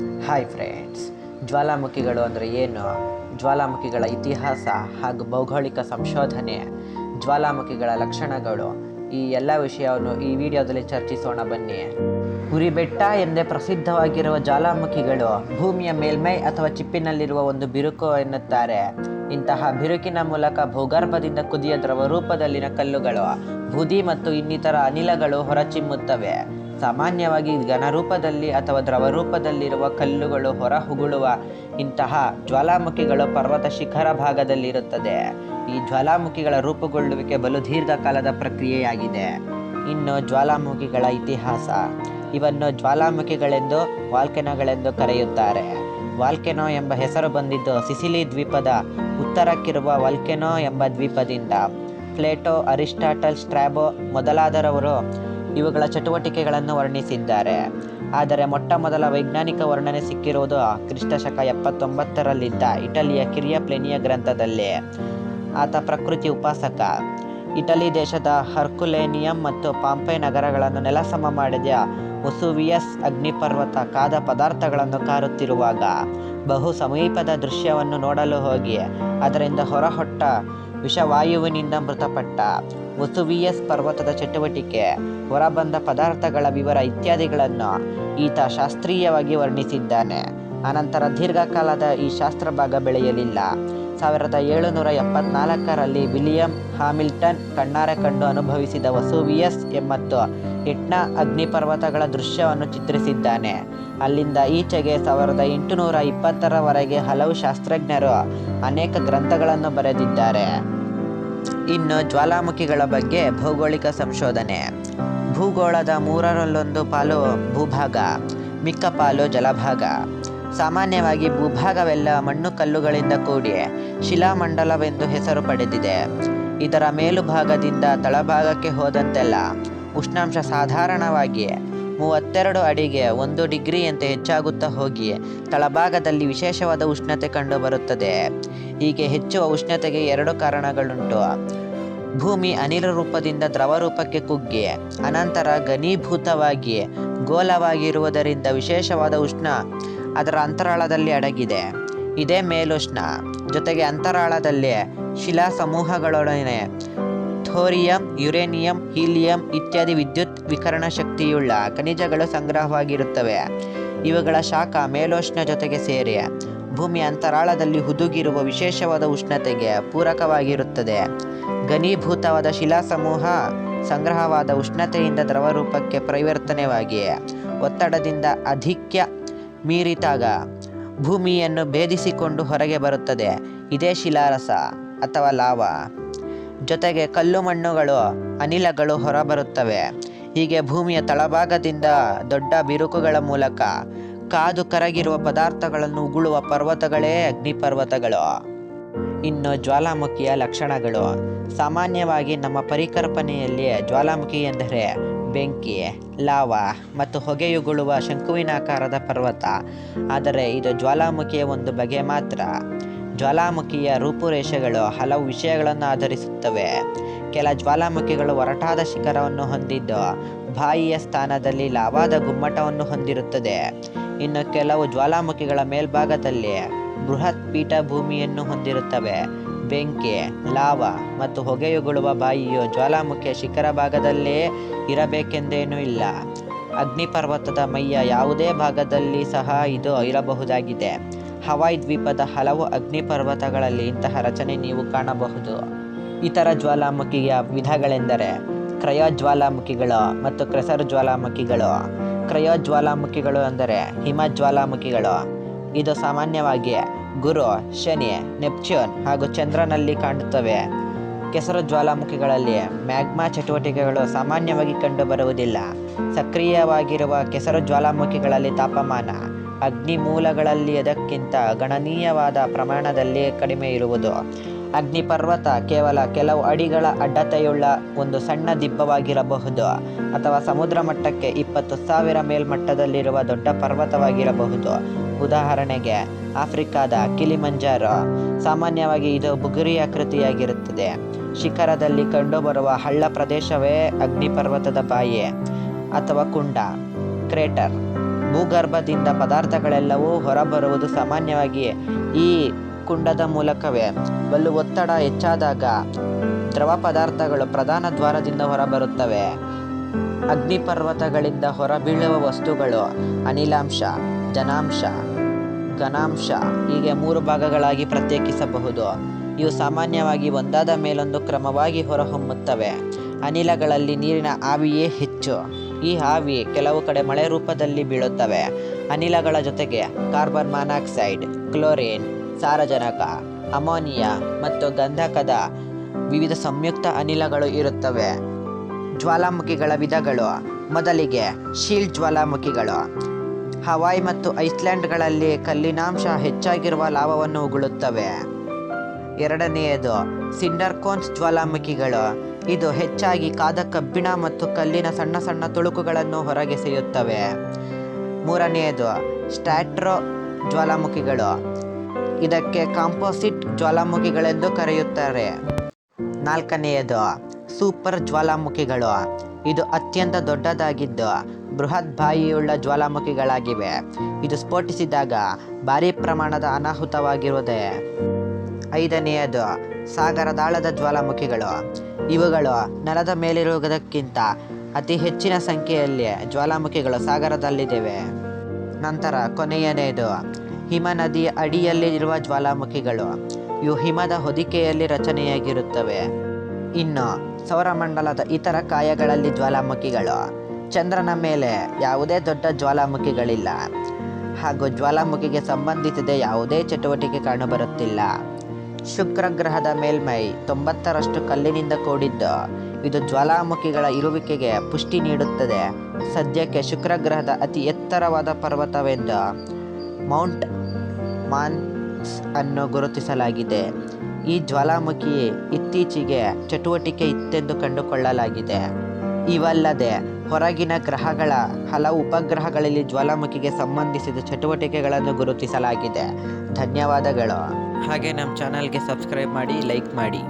Hi friends ಜ್ವಾಲಾಮುಖಿಗಳು ಅಂದರೆ ಏನು? ಜ್ವಾಲಾಮುಖಿಗಳ ಇತಿಹಾಸ ಹಾಗೂ ಭೌಗೋಳಿಕ ಸಂಶೋಧನೆ, ಜ್ವಾಲಾಮುಖಿಗಳ ಲಕ್ಷಣಗಳು. ಈ ಎಲ್ಲ ವಿಷಯವನ್ನು ಈ ವಿಡಿಯೋದಲ್ಲಿ ಚರ್ಚಿಸೋಣ ಬನ್ನಿ. ಉರಿಬೆಟ್ಟ ಎಂದೇ ಪ್ರಸಿದ್ಧವಾಗಿರುವ ಜ್ವಾಲಾಮುಖಿಗಳು ಭೂಮಿಯ ಮೇಲ್ಮೈ ಅಥವಾ ಚಿಪ್ಪಿನಲ್ಲಿರುವ ಒಂದು ಬಿರುಕು ಎನ್ನುತ್ತಾರೆ. ಇಂತಹ ಬಿರುಕಿನ ಮೂಲಕ ಭೂಗರ್ಭದಿಂದ ಕುದಿಯ ದ್ರವ ರೂಪದಲ್ಲಿನ ಕಲ್ಲುಗಳು, ಬೂದಿ ಮತ್ತು ಇನ್ನಿತರ ಅನಿಲಗಳು ಹೊರಚಿಮ್ಮುತ್ತವೆ. ಸಾಮಾನ್ಯವಾಗಿ ಘನರೂಪದಲ್ಲಿ ಅಥವಾ ದ್ರವ ರೂಪದಲ್ಲಿರುವ ಕಲ್ಲುಗಳು ಹೊರಹುಗುಳುವ ಇಂತಹ ಜ್ವಾಲಾಮುಖಿಗಳು ಪರ್ವತ ಶಿಖರ ಭಾಗದಲ್ಲಿರುತ್ತದೆ. ಈ ಜ್ವಾಲಾಮುಖಿಗಳ ರೂಪುಗೊಳ್ಳುವಿಕೆ ಬಲು ದೀರ್ಘಕಾಲದ ಪ್ರಕ್ರಿಯೆಯಾಗಿದೆ. ಇನ್ನು ಜ್ವಾಲಾಮುಖಿಗಳ ಇತಿಹಾಸ. ಇವನ್ನು ಜ್ವಾಲಾಮುಖಿಗಳೆಂದು, ವಾಲ್ಕೆನಗಳೆಂದು ಕರೆಯುತ್ತಾರೆ. ವಾಲ್ಕೆನೋ ಎಂಬ ಹೆಸರು ಬಂದಿದ್ದು ಸಿಸಿಲಿ ದ್ವೀಪದ ಉತ್ತರಕ್ಕಿರುವ ವಾಲ್ಕೆನೋ ಎಂಬ ದ್ವೀಪದಿಂದ. ಪ್ಲೇಟೋ, ಅರಿಸ್ಟಾಟಲ್, ಸ್ಟ್ರಾಬೋ ಮೊದಲಾದರವರು ಇವುಗಳ ಚಟುವಟಿಕೆಗಳನ್ನು ವರ್ಣಿಸಿದ್ದಾರೆ. ಆದರೆ ಮೊಟ್ಟ ಮೊದಲ ವೈಜ್ಞಾನಿಕ ವರ್ಣನೆ ಸಿಕ್ಕಿರುವುದು ಕ್ರಿಸ್ತಶಕ ಎಪ್ಪತ್ತೊಂಬತ್ತರಲ್ಲಿದ್ದ ಇಟಲಿಯ ಕಿರಿಯ ಪ್ಲೆನಿಯ ಗ್ರಂಥದಲ್ಲಿ. ಆತ ಪ್ರಕೃತಿ ಉಪಾಸಕ. ಇಟಲಿ ದೇಶದ ಹರ್ಕುಲೇನಿಯಂ ಮತ್ತು ಪಾಂಪೆ ನಗರಗಳನ್ನು ನೆಲಸಮ ಮಾಡಿದ ಉಸುವಿಯಸ್ ಅಗ್ನಿಪರ್ವತ ಕಾದ ಪದಾರ್ಥಗಳನ್ನು ಕಾರುತ್ತಿರುವಾಗ ಬಹು ಸಮೀಪದ ದೃಶ್ಯವನ್ನು ನೋಡಲು ಹೋಗಿ, ಅದರಿಂದ ಹೊರಹೊಟ್ಟ ವಿಷವಾಯುವಿನಿಂದ ಮೃತಪಟ್ಟ ಒಸುವಿಯಸ್ ಪರ್ವತದ ಚಟುವಟಿಕೆ, ಹೊರಬಂದ ಪದಾರ್ಥಗಳ ವಿವರ ಇತ್ಯಾದಿಗಳನ್ನು ಈತ ಶಾಸ್ತ್ರೀಯವಾಗಿ ವರ್ಣಿಸಿದ್ದಾನೆ. ಅನಂತರ ದೀರ್ಘಕಾಲದ ಈ ಶಾಸ್ತ್ರ ಭಾಗ ಬೆಳೆಯಲಿಲ್ಲ. ಸಾವಿರದ ಏಳುನೂರ ಎಪ್ಪತ್ನಾಲ್ಕರಲ್ಲಿ ವಿಲಿಯಂ ಹಾಮಿಲ್ಟನ್ ಕಣ್ಣಾರೆ ಕಂಡು ಅನುಭವಿಸಿದ ವಸುವಿಯಸ್ ಎಂಬತ್ತು ಇಟ್ನ ಅಗ್ನಿಪರ್ವತಗಳ ದೃಶ್ಯವನ್ನು ಚಿತ್ರಿಸಿದ್ದಾನೆ. ಅಲ್ಲಿಂದ ಈಚೆಗೆ ಸಾವಿರದ ಎಂಟುನೂರ ಇಪ್ಪತ್ತರವರೆಗೆ ಹಲವು ಶಾಸ್ತ್ರಜ್ಞರು ಅನೇಕ ಗ್ರಂಥಗಳನ್ನು ಬರೆದಿದ್ದಾರೆ. ಇನ್ನು ಜ್ವಾಲಾಮುಖಿಗಳ ಬಗ್ಗೆ ಭೌಗೋಳಿಕ ಸಂಶೋಧನೆ. ಭೂಗೋಳದ ಮೂರರಲ್ಲೊಂದು ಪಾಲು ಭೂಭಾಗ, ಮಿಕ್ಕ ಪಾಲು ಜಲಭಾಗ. ಸಾಮಾನ್ಯವಾಗಿ ಭೂಭಾಗವೆಲ್ಲ ಮಣ್ಣು ಕಲ್ಲುಗಳಿಂದ ಕೂಡಿ ಶಿಲಾಮಂಡಲವೆಂದು ಹೆಸರು ಪಡೆದಿದೆ. ಇದರ ಮೇಲುಭಾಗದಿಂದ ತಳಭಾಗಕ್ಕೆ ಹೋದಂತೆಲ್ಲ ಉಷ್ಣಾಂಶ ಸಾಧಾರಣವಾಗಿ ಮೂವತ್ತೆರಡು ಅಡಿಗೆ ಒಂದು ಡಿಗ್ರಿಯಂತೆ ಹೆಚ್ಚಾಗುತ್ತಾ ಹೋಗಿ ತಳಭಾಗದಲ್ಲಿ ವಿಶೇಷವಾದ ಉಷ್ಣತೆ ಕಂಡುಬರುತ್ತದೆ. ಹೀಗೆ ಹೆಚ್ಚುವ ಉಷ್ಣತೆಗೆ ಎರಡು ಕಾರಣಗಳುಂಟು. ಭೂಮಿ ಅನಿಲ ರೂಪದಿಂದ ದ್ರವ ರೂಪಕ್ಕೆ ಕುಗ್ಗಿ, ಅನಂತರ ಘನೀಭೂತವಾಗಿ ಗೋಲವಾಗಿರುವುದರಿಂದ ವಿಶೇಷವಾದ ಉಷ್ಣ ಅದರ ಅಂತರಾಳದಲ್ಲಿ ಅಡಗಿದೆ. ಇದೇ ಮೇಲುಷ್ಣ. ಜೊತೆಗೆ ಅಂತರಾಳದಲ್ಲಿ ಶಿಲಾ ಸಮೂಹಗಳೊಡನೆ ಥೋರಿಯಂ, ಯುರೇನಿಯಂ, ಹೀಲಿಯಂ ಇತ್ಯಾದಿ ವಿದ್ಯುತ್ ವಿಕರಣ ಶಕ್ತಿಯುಳ್ಳ ಖನಿಜಗಳು ಸಂಗ್ರಹವಾಗಿರುತ್ತವೆ. ಇವುಗಳ ಶಾಖ ಮೇಲೋಷ್ಣ ಜೊತೆಗೆ ಸೇರಿ ಭೂಮಿ ಅಂತರಾಳದಲ್ಲಿ ಹುದುಗಿರುವ ವಿಶೇಷವಾದ ಉಷ್ಣತೆಗೆ ಪೂರಕವಾಗಿರುತ್ತದೆ. ಘನೀಭೂತವಾದ ಶಿಲಾ ಸಮೂಹ ಸಂಗ್ರಹವಾದ ಉಷ್ಣತೆಯಿಂದ ದ್ರವರೂಪಕ್ಕೆ ಪರಿವರ್ತನೆವಾಗಿ ಒತ್ತಡದಿಂದ ಅಧಿಕ್ಯ ಮೀರಿದಾಗ ಭೂಮಿಯನ್ನು ಭೇದಿಸಿಕೊಂಡು ಹೊರಗೆ ಬರುತ್ತದೆ. ಇದೇ ಶಿಲಾರಸ ಅಥವಾ ಲಾವಾ. ಜೊತೆಗೆ ಕಲ್ಲು ಮಣ್ಣುಗಳು ಅನಿಲಗಳು ಹೊರಬರುತ್ತವೆ. ಹೀಗೆ ಭೂಮಿಯ ತಳಭಾಗದಿಂದ ದೊಡ್ಡ ಬಿರುಕುಗಳ ಮೂಲಕ ಕಾದು ಕರಗಿರುವ ಪದಾರ್ಥಗಳನ್ನು ಉಗುಳುವ ಪರ್ವತಗಳೇ ಅಗ್ನಿಪರ್ವತಗಳು. ಇನ್ನು ಜ್ವಾಲಾಮುಖಿಯ ಲಕ್ಷಣಗಳು. ಸಾಮಾನ್ಯವಾಗಿ ನಮ್ಮ ಪರಿಕಲ್ಪನೆಯಲ್ಲಿ ಜ್ವಾಲಾಮುಖಿ ಎಂದರೆ ಬೆಂಕಿ, ಲಾವಾ ಮತ್ತು ಹೊಗೆಯುಗುಳುವ ಶಂಕುವಿನಾಕಾರದ ಪರ್ವತ. ಆದರೆ ಇದು ಜ್ವಾಲಾಮುಖಿಯ ಒಂದು ಬಗೆ ಮಾತ್ರ. ಜ್ವಾಲಾಮುಖಿಯ ರೂಪುರೇಷೆಗಳು ಹಲವು ವಿಷಯಗಳನ್ನು ಆಧರಿಸುತ್ತವೆ. ಕೆಲ ಜ್ವಾಲಾಮುಖಿಗಳು ಒರಟಾದ ಶಿಖರವನ್ನು ಹೊಂದಿದ್ದು, ಬಾಯಿಯ ಸ್ಥಾನದಲ್ಲಿ ಲಾವಾದ ಗುಮ್ಮಟವನ್ನು ಹೊಂದಿರುತ್ತದೆ. ಇನ್ನು ಕೆಲವು ಜ್ವಾಲಾಮುಖಿಗಳ ಮೇಲ್ಭಾಗದಲ್ಲಿ ಬೃಹತ್ ಪೀಠಭೂಮಿಯನ್ನು ಹೊಂದಿರುತ್ತವೆ. ಬೆಂಕಿ, ಲಾವಾ ಮತ್ತು ಹೊಗೆಯುಗುಳುವ ಬಾಯಿಯು ಜ್ವಾಲಾಮುಖಿಯ ಶಿಖರ ಭಾಗದಲ್ಲೇ ಇರಬೇಕೆಂದೇನೂ ಇಲ್ಲ. ಅಗ್ನಿಪರ್ವತದ ಮೈಯ ಯಾವುದೇ ಭಾಗದಲ್ಲಿ ಸಹ ಇದು ಇರಬಹುದಾಗಿದೆ. ಹವಾಯ್ ದ್ವೀಪದ ಹಲವು ಅಗ್ನಿಪರ್ವತಗಳಲ್ಲಿ ಇಂತಹ ರಚನೆ ನೀವು ಕಾಣಬಹುದು. ಇತರ ಜ್ವಾಲಾಮುಖಿಯ ವಿಧಗಳೆಂದರೆ ಕ್ರಯೋ ಜ್ವಾಲಾಮುಖಿಗಳು ಮತ್ತು ಕ್ರೆಸರ್ ಜ್ವಾಲಾಮುಖಿಗಳು. ಕ್ರಯೋ ಜ್ವಾಲಾಮುಖಿಗಳು ಅಂದರೆ ಹಿಮ ಜ್ವಾಲಾಮುಖಿಗಳು. ಇದು ಸಾಮಾನ್ಯವಾಗಿ ಗುರು, ಶನಿ, ನೆಪ್ಚ್ಯೂನ್ ಹಾಗೂ ಚಂದ್ರನಲ್ಲಿ ಕಾಣುತ್ತವೆ. ಕೆಸರು ಜ್ವಾಲಾಮುಖಿಗಳಲ್ಲಿ ಮ್ಯಾಗ್ಮಾ ಚಟುವಟಿಕೆಗಳು ಸಾಮಾನ್ಯವಾಗಿ ಕಂಡುಬರುವುದಿಲ್ಲ. ಸಕ್ರಿಯವಾಗಿರುವ ಕೆಸರು ಜ್ವಾಲಾಮುಖಿಗಳಲ್ಲಿ ತಾಪಮಾನ ಅಗ್ನಿ ಮೂಲಗಳಲ್ಲಿ ಅದಕ್ಕಿಂತ ಗಣನೀಯವಾದ ಪ್ರಮಾಣದಲ್ಲಿ ಕಡಿಮೆ ಇರುವುದು. ಅಗ್ನಿಪರ್ವತ ಕೇವಲ ಕೆಲವು ಅಡಿಗಳ ಅಡ್ಡತೆಯುಳ್ಳ ಒಂದು ಸಣ್ಣ ದಿಬ್ಬವಾಗಿರಬಹುದು ಅಥವಾ ಸಮುದ್ರ ಮಟ್ಟಕ್ಕೆ ಇಪ್ಪತ್ತು ಸಾವಿರ ಮೇಲ್ಮಟ್ಟದಲ್ಲಿರುವ ದೊಡ್ಡ ಪರ್ವತವಾಗಿರಬಹುದು. ಉದಾಹರಣೆಗೆ, ಆಫ್ರಿಕಾದ ಕಿಲಿಮಂಜಾರೋ ಸಾಮಾನ್ಯವಾಗಿ ಇದು ಬುಗುರಿ ಆಕೃತಿಯಾಗಿರುತ್ತದೆ ಶಿಖರದಲ್ಲಿ ಕಂಡುಬರುವ ಹಳ್ಳ ಪ್ರದೇಶವೇ ಅಗ್ನಿಪರ್ವತದ ಬಾಯಿ ಅಥವಾ ಕುಂಡ, ಕ್ರೇಟರ್. ಭೂಗರ್ಭದಿಂದ ಪದಾರ್ಥಗಳೆಲ್ಲವೂ ಹೊರಬರುವುದು ಸಾಮಾನ್ಯವಾಗಿ ಈ ಕುಂಡದ ಮೂಲಕವೇ. ಬಲು ಒತ್ತಡ ಹೆಚ್ಚಾದಾಗ ದ್ರವ ಪದಾರ್ಥಗಳು ಪ್ರಧಾನ ದ್ವಾರದಿಂದ ಹೊರಬರುತ್ತವೆ. ಅಗ್ನಿಪರ್ವತಗಳಿಂದ ಹೊರಬೀಳುವ ವಸ್ತುಗಳು, ಅನಿಲಾಂಶ, ಜನಾಂಶ, ಘನಾಂಶ, ಹೀಗೆ ಮೂರು ಭಾಗಗಳಾಗಿ ಪ್ರತ್ಯೇಕಿಸಬಹುದು. ಇವು ಸಾಮಾನ್ಯವಾಗಿ ಒಂದಾದ ಮೇಲೊಂದು ಕ್ರಮವಾಗಿ ಹೊರಹೊಮ್ಮುತ್ತವೆ. ಅನಿಲಗಳಲ್ಲಿ ನೀರಿನ ಆವಿಯೇ ಹೆಚ್ಚು. ಈ ಆವಿ ಕೆಲವು ಕಡೆ ಮಳೆ ರೂಪದಲ್ಲಿ ಬೀಳುತ್ತವೆ. ಅನಿಲಗಳ ಜೊತೆಗೆ ಕಾರ್ಬನ್ ಮಾನಾಕ್ಸೈಡ್, ಕ್ಲೋರಿನ್ ಸಾರಜನಕ, ಅಮೋನಿಯಾ ಮತ್ತು ಗಂಧಕದ ವಿವಿಧ ಸಂಯುಕ್ತ ಅನಿಲಗಳು ಇರುತ್ತವೆ. ಜ್ವಾಲಾಮುಖಿಗಳ ವಿಧಗಳು. ಮೊದಲಿಗೆ ಶೀಲ್ಡ್ ಜ್ವಾಲಾಮುಖಿಗಳು. ಹವಾಯ್ ಮತ್ತು ಐಸ್ಲ್ಯಾಂಡ್ಗಳಲ್ಲಿ ಕಲ್ಲಿನಾಂಶ ಹೆಚ್ಚಾಗಿರುವ ಲಾಭವನ್ನು ಉಗುಳುತ್ತವೆ. ಎರಡನೆಯದು, ಸಿಂಡರ್ಕೋನ್ಸ್ ಜ್ವಾಲಾಮುಖಿಗಳು. ಇದು ಹೆಚ್ಚಾಗಿ ಕಾದ ಕಬ್ಬಿಣ ಮತ್ತು ಕಲ್ಲಿನ ಸಣ್ಣ ಸಣ್ಣ ತುಣುಕುಗಳನ್ನು ಹೊರಗೆಸೆಯುತ್ತವೆ ಮೂರನೆಯದು, ಸ್ಟ್ಯಾಟ್ರೋ ಜ್ವಾಲಾಮುಖಿಗಳು. ಇದಕ್ಕೆ ಕಾಂಪೋಸಿಟ್ ಜ್ವಾಲಾಮುಖಿಗಳೆಂದು ಕರೆಯುತ್ತಾರೆ. ನಾಲ್ಕನೆಯದು, ಸೂಪರ್ ಜ್ವಾಲಾಮುಖಿಗಳು. ಇದು ಅತ್ಯಂತ ದೊಡ್ಡದಾಗಿದ್ದು, ಬೃಹತ್ ಬಾಯಿಯುಳ್ಳ ಜ್ವಾಲಾಮುಖಿಗಳಾಗಿವೆ. ಇದು ಸ್ಫೋಟಿಸಿದಾಗ ಭಾರೀ ಪ್ರಮಾಣದ ಅನಾಹುತವಾಗಿರುವುದೇ. ಐದನೆಯದು, ಸಾಗರದಾಳದ ಜ್ವಾಲಾಮುಖಿಗಳು. ಇವುಗಳು ನೆಲದ ಮೇಲಿರುವುದಕ್ಕಿಂತ ಅತಿ ಹೆಚ್ಚಿನ ಸಂಖ್ಯೆಯಲ್ಲಿ ಜ್ವಾಲಾಮುಖಿಗಳು ಸಾಗರದಲ್ಲಿದ್ದೇವೆ. ನಂತರ ಕೊನೆಯನೆಯದು ಹಿಮ ನದಿಯ ಅಡಿಯಲ್ಲಿ ಇರುವ ಜ್ವಾಲಾಮುಖಿಗಳು ಇವು ಹಿಮದ ಹೊದಿಕೆಯಲ್ಲಿ ರಚನೆಯಾಗಿರುತ್ತವೆ. ಇನ್ನು ಸೌರಮಂಡಲದ ಇತರ ಕಾಯಗಳಲ್ಲಿ ಜ್ವಾಲಾಮುಖಿಗಳು. ಚಂದ್ರನ ಮೇಲೆ ಯಾವುದೇ ದೊಡ್ಡ ಜ್ವಾಲಾಮುಖಿಗಳಿಲ್ಲ. ಹಾಗೂ ಜ್ವಾಲಾಮುಖಿಗೆ ಸಂಬಂಧಿಸಿದ ಯಾವುದೇ ಚಟುವಟಿಕೆ ಕಾಣಬರುತ್ತಿಲ್ಲ. ಶುಕ್ರ ಗ್ರಹದ ಮೇಲ್ಮೈ ತೊಂಬತ್ತರಷ್ಟು ಕಲ್ಲಿನಿಂದ ಕೂಡಿದ್ದು ಇದು ಜ್ವಾಲಾಮುಖಿಗಳ ಇರುವಿಕೆಗೆ ಪುಷ್ಟಿ ನೀಡುತ್ತದೆ. ಸದ್ಯಕ್ಕೆ ಶುಕ್ರ ಗ್ರಹದ ಅತಿ ಎತ್ತರವಾದ ಪರ್ವತವೆಂದು ಮೌಂಟ್ ಮಾನ್ಸ್ ಅನ್ನು ಗುರುತಿಸಲಾಗಿದೆ. ಈ ಜ್ವಾಲಾಮುಖಿ ಇತ್ತೀಚೆಗೆ ಚಟುವಟಿಕೆ ಇತ್ತೆಂದು ಕಂಡುಕೊಳ್ಳಲಾಗಿದೆ. ಇವಲ್ಲದೆ, ಹೊರಗಿನ ಗ್ರಹಗಳ ಹಲವು ಉಪಗ್ರಹಗಳಲ್ಲಿ ಜ್ವಾಲಾಮುಖಿಗೆ ಸಂಬಂಧಿಸಿದ ಚಟುವಟಿಕೆಗಳನ್ನು ಗುರುತಿಸಲಾಗಿದೆ. ಧನ್ಯವಾದಗಳು. ಹಾಗೆ ನಮ್ಮ ಚಾನಲ್ಗೆ ಸಬ್ಸ್ಕ್ರೈಬ್ ಮಾಡಿ, ಲೈಕ್ ಮಾಡಿ.